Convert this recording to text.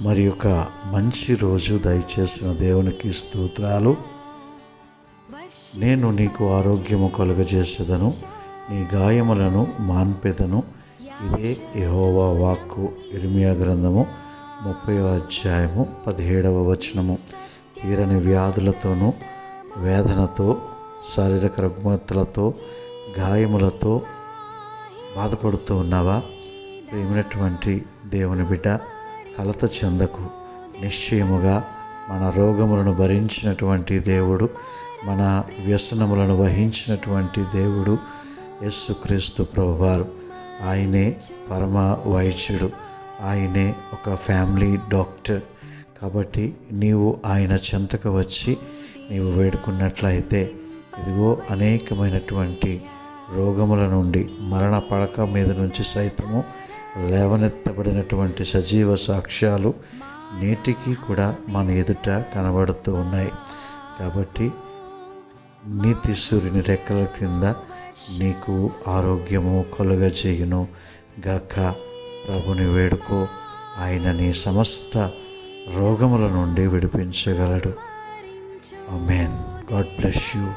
మరి యొక్క మంచి రోజు దయచేసిన దేవునికి స్తోత్రాలు. నేను నీకు ఆరోగ్యము కలుగజేసేదను నీ గాయములను మాన్పెదను. ఇదే యహోవా వాక్కు ఇర్మియా గ్రంథము ముప్పై అధ్యాయము పదిహేడవ వచనము. తీరని వ్యాధులతోనూ వేదనతో శారీరక రుగ్మతలతో గాయములతో బాధపడుతూ ఉన్నావా? ప్రేమైనటువంటి దేవుని బిడ్డ కలత చెందకు. నిశ్చయముగా మన రోగములను భరించినటువంటి దేవుడు మన వ్యసనములను వహించినటువంటి దేవుడు యేసుక్రీస్తు ప్రభువారు. ఆయనే పరమ వైద్యుడు ఆయనే ఒక ఫ్యామిలీ డాక్టర్. కాబట్టి నీవు ఆయన చెంతకు వచ్చి నీవు వేడుకున్నట్లయితే ఇదిగో అనేకమైనటువంటి రోగముల నుండి మరణ పడక మీద నుంచి సైతము లేవనెత్తబడినటువంటి సజీవ సాక్ష్యాలు నేటికి కూడా మన ఎదుట కనబడుతూ ఉన్నాయి. కాబట్టి నీతి సూర్యుని రెక్కల క్రింద నీకు ఆరోగ్యము కలుగజేయును గాక. ప్రభుని వేడుకో ఆయన నీ సమస్త రోగముల నుండి విడిపించగలడు. Amen God bless you